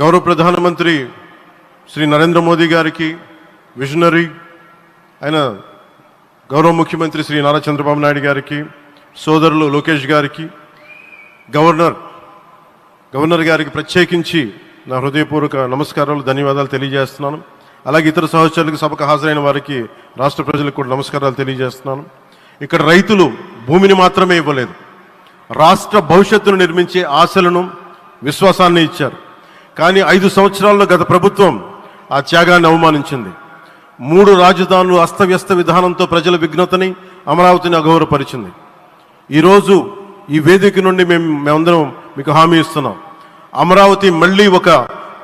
గౌరవ ప్రధానమంత్రి శ్రీ నరేంద్ర మోదీ గారికి విజనరీ అయిన గౌరవ ముఖ్యమంత్రి శ్రీ నారా చంద్రబాబు నాయుడు గారికి సోదరులు లోకేష్ గారికి గవర్నర్ గవర్నర్ గారికి ప్రత్యేకించి నా హృదయపూర్వక నమస్కారాలు ధన్యవాదాలు తెలియజేస్తున్నాను. అలాగే ఇతర సహచరులకు సభకు హాజరైన వారికి రాష్ట్ర ప్రజలకు కూడా నమస్కారాలు తెలియజేస్తున్నాను. ఇక్కడ రైతులు భూమిని మాత్రమే ఇవ్వలేదు. రాష్ట్ర భవిష్యత్తును నిర్మించే ఆశలను విశ్వాసాన్ని ఇచ్చారు. కానీ ఐదు సంవత్సరాల్లో గత ప్రభుత్వం ఆ త్యాగాన్ని అవమానించింది. మూడు రాజధానులు అస్తవ్యస్త విధానంతో ప్రజల విఘ్నతని అమరావతిని అగౌరవపరిచింది ఈరోజు ఈ వేదిక నుండి మేము మేమందరం మీకు హామీ ఇస్తున్నాం. అమరావతి మళ్ళీ ఒక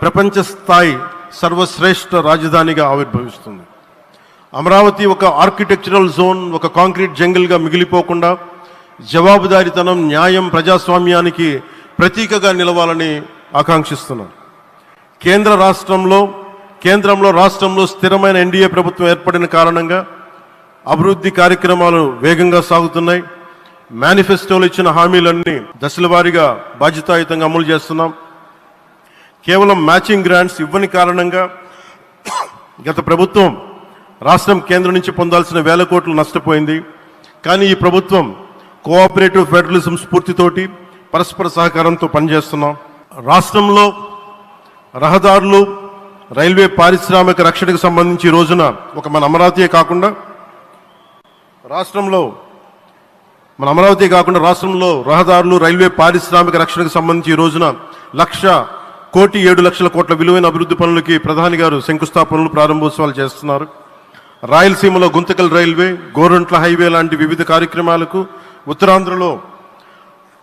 ప్రపంచ స్థాయి సర్వశ్రేష్ఠ రాజధానిగా ఆవిర్భవిస్తుంది. అమరావతి ఒక ఆర్కిటెక్చరల్ జోన్ ఒక కాంక్రీట్ జంగిల్గా మిగిలిపోకుండా జవాబుదారీతనం న్యాయం ప్రజాస్వామ్యానికి ప్రతీకగా నిలవాలని ఆకాంక్షిస్తున్నాం. కేంద్ర రాష్ట్రంలో కేంద్రంలో రాష్ట్రంలో స్థిరమైన ఎన్డీఏ ప్రభుత్వం ఏర్పడిన కారణంగా అభివృద్ధి కార్యక్రమాలు వేగంగా సాగుతున్నాయి. మేనిఫెస్టోలు ఇచ్చిన హామీలన్నీ దశల వారీగా బాధ్యతాయుతంగా అమలు చేస్తున్నాం. కేవలం మ్యాచింగ్ గ్రాంట్స్ ఇవ్వని కారణంగా గత ప్రభుత్వం రాష్ట్రం కేంద్రం నుంచి పొందాల్సిన వేల కోట్లు నష్టపోయింది. కానీ ఈ ప్రభుత్వం కోఆపరేటివ్ ఫెడరలిజం స్ఫూర్తితోటి పరస్పర సహకారంతో పనిచేస్తున్నాం. రాష్ట్రంలో రహదారులు రైల్వే పారిశ్రామిక రక్షణకు సంబంధించి రోజున ఒక మన అమరావతియే కాకుండా రాష్ట్రంలో మన అమరావతి కాకుండా రాష్ట్రంలో రహదారులు రైల్వే పారిశ్రామిక రక్షణకు సంబంధించి ఈ రోజున లక్ష కోటి ఏడు లక్షల కోట్ల విలువైన అభివృద్ధి పనులకి ప్రధాని గారు శంకుస్థాపనలు ప్రారంభోత్సవాలు చేస్తున్నారు. రాయలసీమలో గుంతకల్ రైల్వే గోరంట్ల హైవే లాంటి వివిధ కార్యక్రమాలకు ఉత్తరాంధ్రలో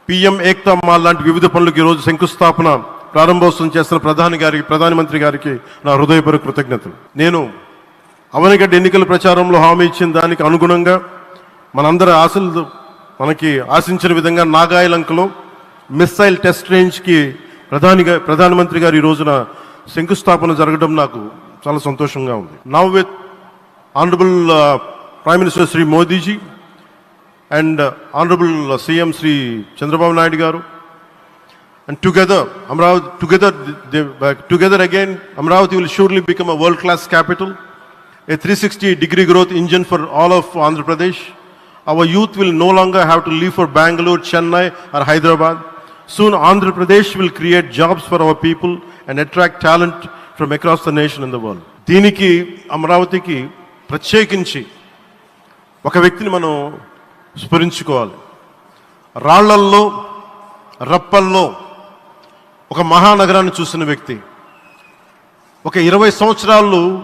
పిఎం ఏక్తా మాల్ లాంటి వివిధ పనులకు ఈరోజు శంకుస్థాపన ప్రారంభోత్సవం చేస్తున్న ప్రధాని గారికి ప్రధానమంత్రి గారికి నా హృదయపూర్వక కృతజ్ఞతలు. నేను అవనిగడ్డ ఎన్నికల ప్రచారంలో హామీ ఇచ్చిన దానికి అనుగుణంగా మనందరి ఆశలు మనకి ఆశించిన విధంగా నాగాయలంకలో మిస్సైల్ టెస్ట్ రేంజ్కి ప్రధానిగా ప్రధానమంత్రి గారు ఈ రోజున శంకుస్థాపన జరగడం నాకు చాలా సంతోషంగా ఉంది. Now with honourable prime minister Shri Modiji and honourable CM Shri Chandrababu Naidu garu And together, Amravati, together, they, uh, together again, Amravati will surely become a world-class capital, a 360-degree growth engine for all of Andhra Pradesh. Our youth will no longer have to leave for Bangalore, Chennai, or Hyderabad. Soon, Andhra Pradesh will create jobs for our people and attract talent from across the nation and the world. దీనికి అమరావతికి ప్రత్యేకించి ఒక వ్యక్తిని మనం స్మరించుకోవాలి రాళ్ళల్లో రప్పల్లో ఒక మహానగరాన్ని చూసిన వ్యక్తి. ఒక ఇరవై సంవత్సరాలు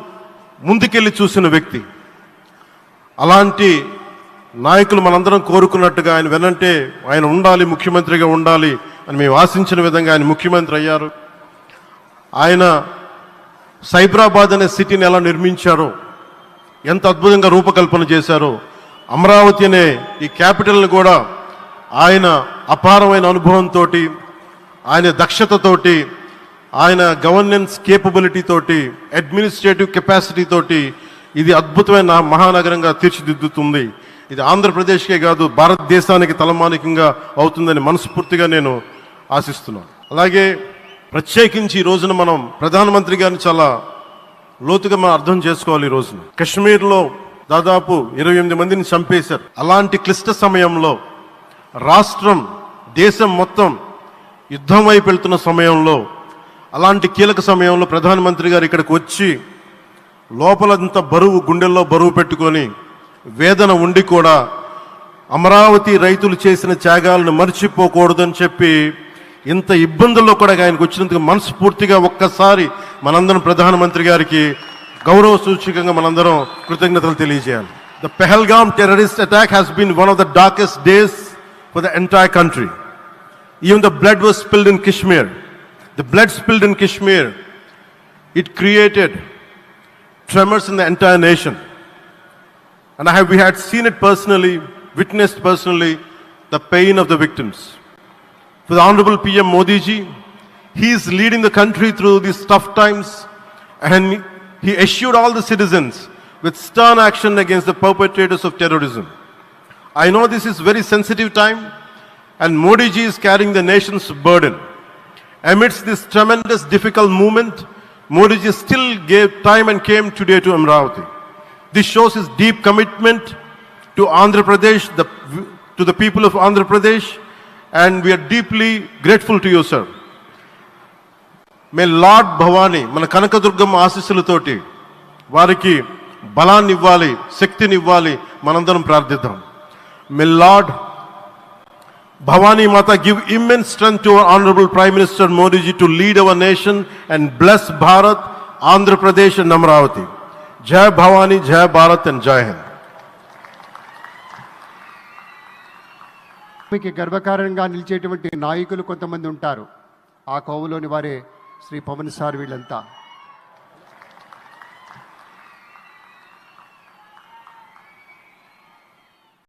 ముందుకెళ్ళి చూసిన వ్యక్తి. అలాంటి నాయకులు మనందరం కోరుకున్నట్టుగా ఆయన వెనంటే ఆయన ఉండాలి ముఖ్యమంత్రిగా ఉండాలి అని మేము ఆశించిన విధంగా ఆయన ముఖ్యమంత్రి అయ్యారు. ఆయన సైబరాబాద్ అనే సిటీని ఎలా నిర్మించారో ఎంత అద్భుతంగా రూపకల్పన చేశారో అమరావతి అనే ఈ క్యాపిటల్ని కూడా ఆయన అపారమైన అనుభవంతో ఆయన దక్షతతోటి ఆయన గవర్నెన్స్ కేపబిలిటీ తోటి అడ్మినిస్ట్రేటివ్ కెపాసిటీ తోటి ఇది అద్భుతమైన మహానగరంగా తీర్చిదిద్దుతుంది. ఇది ఆంధ్రప్రదేశ్కే కాదు భారతదేశానికి తలమానికంగా అవుతుందని మనస్ఫూర్తిగా నేను ఆశిస్తున్నాను. అలాగే ప్రత్యేకించి ఈ రోజున మనం ప్రధానమంత్రి గారిని చాలా లోతుగా మనం అర్థం చేసుకోవాలి ఈ రోజున. కశ్మీర్లో దాదాపు ఇరవై ఎనిమిది మందిని చంపేశారు. అలాంటి క్లిష్ట సమయంలో రాష్ట్రం దేశం మొత్తం యుద్ధం వైపు వెళ్తున్న సమయంలో అలాంటి కీలక సమయంలో ప్రధానమంత్రి గారు ఇక్కడికి వచ్చి లోపలంత బరువు గుండెల్లో బరువు పెట్టుకొని వేదన ఉండి కూడా అమరావతి రైతులు చేసిన త్యాగాలను మర్చిపోకూడదని చెప్పి ఇంత ఇబ్బందుల్లో కూడా ఆయనకు వచ్చినందుకు మనస్ఫూర్తిగా ఒక్కసారి మనందరం ప్రధానమంత్రి గారికి గౌరవ సూచికంగా మనందరం కృతజ్ఞతలు తెలియజేయాలి. The Pahalgam terrorist attack has been one of the darkest days for the entire country Even the blood was spilled in Kashmir. The blood spilled in Kashmir. It created tremors in the entire nation. And I have, we had seen it personally, witnessed personally, the pain of the victims. For the Honorable PM Modi ji, he is leading the country through these tough times and he assured all the citizens with stern action against the perpetrators of terrorism. I know this is very sensitive time and Modi ji is carrying the nation's burden. Amidst this tremendous difficult movement, Modi ji still gave time and came today to Amravati. This shows his deep commitment to Andhra Pradesh, the, to the people of Andhra Pradesh, and we are deeply grateful to you, sir. May lord Bhavani మన కనకదుర్గమ్మ ఆశీస్సులతోటి వారికి బలాన్ని ఇవ్వాలి శక్తిని ఇవ్వాలి మనందరం ప్రార్థిద్దాం మే lord Bhavani Mata give ఇమ్మెన్ strength to honourable prime minister Modiji to lead our nation and bless Bharat Andhra Pradesh and Amaravati Jaya Bhavani Jaya Bharat and జయ హింద్ మీకు గర్వకారణంగా నిలిచేటువంటి నాయకులు కొంతమంది ఉంటారు. ఆ కోవలోని వారే శ్రీ పవన్ సార్ వీళ్ళంతా.